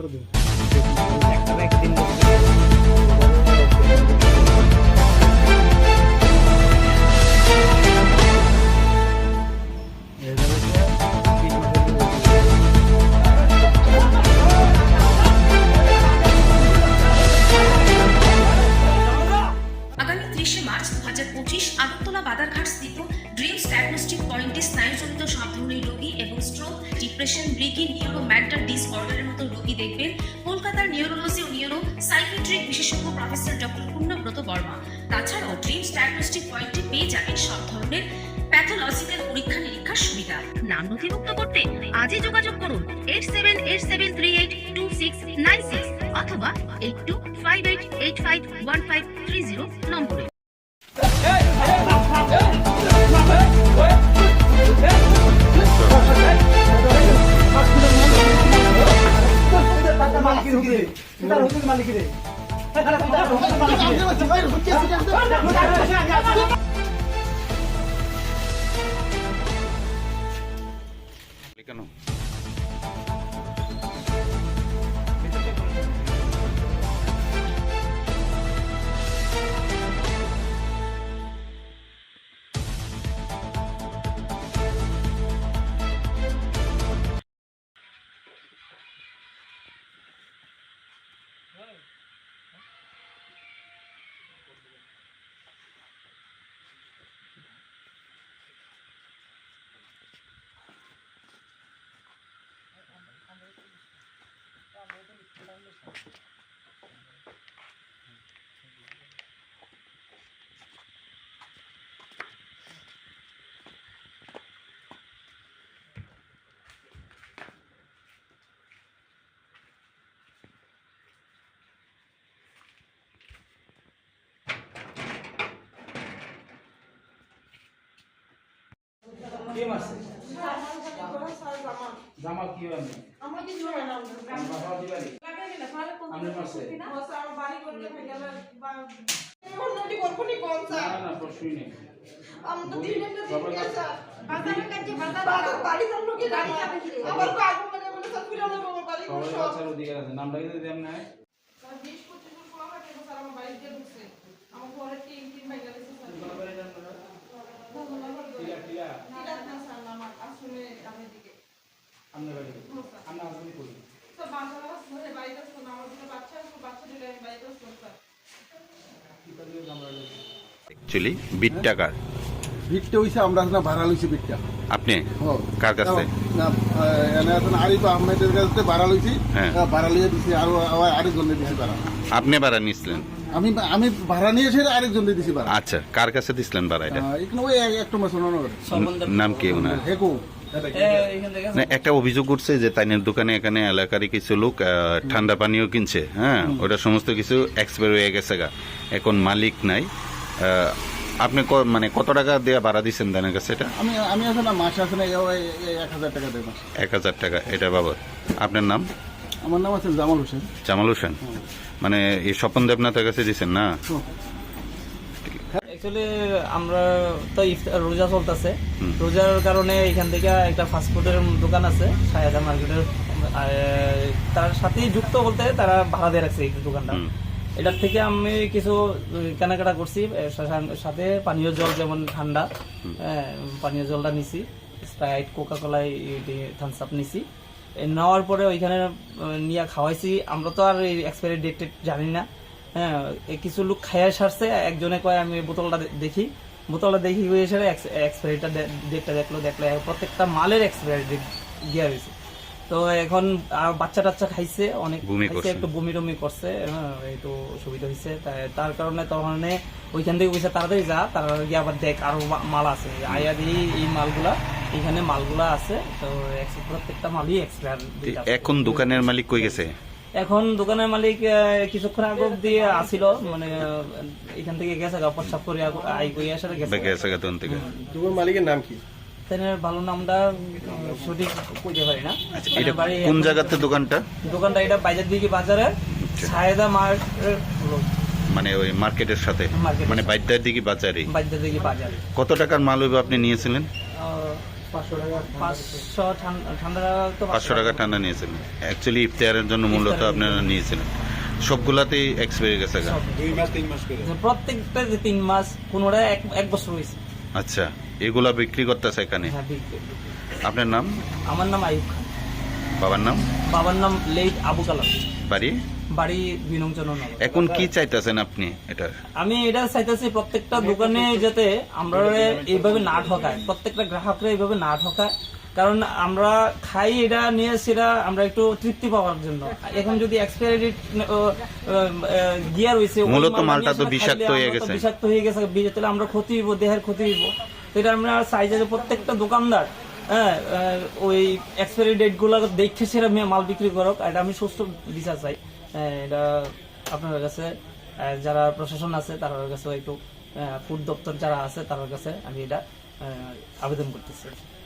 Order দেবো। Diagnostic পয়েন্টে স্নায়ুজনিত সব ধরনের রোগী এবং স্ট্রোক ডিপ্রেশন ব্রিকি নিউরো মেন্টাল ডিসঅর্ডারের মতো রোগী দেখবেন। কলকাতার নিউরোলজি ও নিউরো সাইকিয়াট্রিক বিশেষজ্ঞ প্রফেসর ডক্টর পূর্ণব্রত বর্মা। তাছাড়াও ড্রিমস ডায়াগনস্টিক পয়েন্টে পেয়ে যাবেন সব ধরনের প্যাথোলজিক্যাল পরীক্ষা নিরীক্ষার সুবিধা। নাম নথিভুক্ত করতে আজই যোগাযোগ করুন eight seven eight seven three eight two six nine six অথবা eight two five eight eight five one five three zero নম্বরে। মালিকের হুকুমে তার মালিকের কেন? কে মারছে জামাল কি হয় বাবা দিবালি আপনি মারছে না না প্রশ্নই নেই। সবাই বাচ্চার অধিকার আছে নামটা কিন্তু দেন না টিলা টিলা আপনার বাড়ি আমরা আসলে করি কি করলে আমরা অ্যাকচুয়ালি বিট টাকার ভিটটা হইছে আমরা না ভাড়া লইছি ভিটটা আপনি? হ্যাঁ। কার কাছে না এনে আরিফ আহমেদের কাছে ভাড়া লইছি। হ্যাঁ। ভাড়া লিয়ে দিছি আর দিছি ভাড়া। আপনি ভাড়া নিছিলেন? আমি আমি ভাড়া নিয়ে এসে আরেকজনে দিছি ভাড়া। আচ্ছা কার কাছে দিছিলেন ভাড়া এটা? এখানে ওই একটা মাস নাম কি ওনার? হেকো। না, একটা অভিযোগ উঠছে যে তাইনের দোকানে এখানে এলাকারই কিছু লোক ঠান্ডা পানীয় কিনছে হ্যাঁ? ওটা সমস্ত কিছু এক্সপায়ার হয়ে গেছে গা। এখন মালিক নাই। আপনি ক- মানে কত টাকা দিয়ে ভাড়া দিচ্ছেন তাদের কাছে এটা? আমি আমি আছে না মাস এই এক হাজার টাকা দেয় মাস। এক হাজার টাকা এটা বাবদ। আপনার নাম? আমার নাম আছে জামাল হোসেন। জামাল হোসেন। মানে এই স্বপন দেবনাথের কাছে দিচ্ছেন না? অ্যাকচুয়ালি আমরা তো ইফতার রোজা চলতেছে। রোজার কারণে এখান থেকে একটা ফাস্টফুডের দোকান আছে সায়াদা মার্কেটের। আর, তার সাথেই যুক্ত বলতে তারা ভাড়া দিয়ে রাখছে এই দোকানটা। এটার থেকে আমি কিছু কেনাকাটা করছি সাথে পানীয় জল যেমন ঠান্ডা হ্যাঁ, পানীয় জলটা নিছি Sprite Coca Cola Thums Up নিছি। নেওয়ার পরে ওইখানে নিয়ে খাওয়াইছি। আমরা তো আর এই এক্সপায়ারি ডেট জানি না। হ্যাঁ কিছু লোক খাইয়া সারছে একজনে কয় আমি বোতলটা দেখি। বোতলটা দেখি হয়ে এসে এক্সপায়ারিটা ডেটটা দেখল দেখল। প্রত্যেকটা মালের এক্সপায়ারি ডেট দেওয়া হয়েছে। তো এখন বাচ্চা টাচ্চা খাইছে অনেক খাইছে, একটু বমি টমি করছে হ্যাঁ, এই তো অসুবিধা হয়েছে তার কারণে তখন ওইখান থেকে বলছে তাড়াতাড়ি যা তারা গিয়ে আবার দেখ আরও মাল আছে। আয়া দিয়ে এই মালগুলা এখানে মালগুলা আছে তো প্রত্যেকটা মালই এক্সপায়ার এখন দোকানের মালিক কই গেছে? এখন দোকানের মালিক কিছুক্ষণ আগে দিয়ে আসিল মানে এখান থেকে গেছে গা প্রস্তাব করে আই করে আসে গেছে। গেছে তখন থেকে। তোমার মালিকের নাম কি? তেনের ভালো নামটা সঠিক কইতে পারি না। আচ্ছা, এটা কোন জায়গাতে দোকানটা? দোকানটা এটা বাজার দিকে বাজারে সায়দা মার্কেটের মানে ওই মার্কেটের সাথে? মানে বাইদার দিকে বাজারে? বাজার দিকে বাজারে। কত টাকার মাল হইবে আপনি নিয়েছিলেন? পাঁচশো টাকা ঠান্ডা নিয়েছিলেন। অ্যাকচুয়ালি ইফতারের জন্য মূলত আপনারা নিয়েছিলেন। সবগুলাতেই এক্সপায়ার গেছে। প্রত্যেকটা যে তিন মাস কোনোটা এক এক বছর হয়েছে। আচ্ছা। এগুলা বিক্রি করতেছে এখানে? হ্যাঁ বিক্রি। আপনার নাম? আমার নাম আইব খান। বাবার নাম? বাবার নাম লেট আবু কালাম। বাড়ি? বাড়ি এখন কি চাইতেছেন আপনি এটা? আমি এটা চাইতেছি প্রত্যেকটা দোকানে যাতে আমরা এইভাবে না ঠকায় প্রত্যেকটা গ্রাহকরা এইভাবে না ঠকায়। কারণ আমরা খাই এটা নিয়ে সেটা আমরা একটু তৃপ্তি পাওয়ার জন্য। এখন যদি এক্সপায়ারি ডেট গিয়ার হয়েছে মূলত মালটা তো বিষাক্ত হয়ে গেছে। বিষাক্ত হয়ে গেছে। তাহলে আমরা ক্ষতি হইব দেহের ক্ষতি এটা চাই যে প্রত্যেকটা দোকানদার হ্যাঁ ওই এক্সপায়ারি ডেটগুলো দেখে সেরা মাল বিক্রি করুক। এটা আমি সুস্থ বিচার চাই। হ্যাঁ, এটা আপনার কাছে যারা প্রশাসন আছে তার কাছে একটু ফুড দপ্তর যারা আছে তার কাছে আমি এটা আবেদন করতেছি।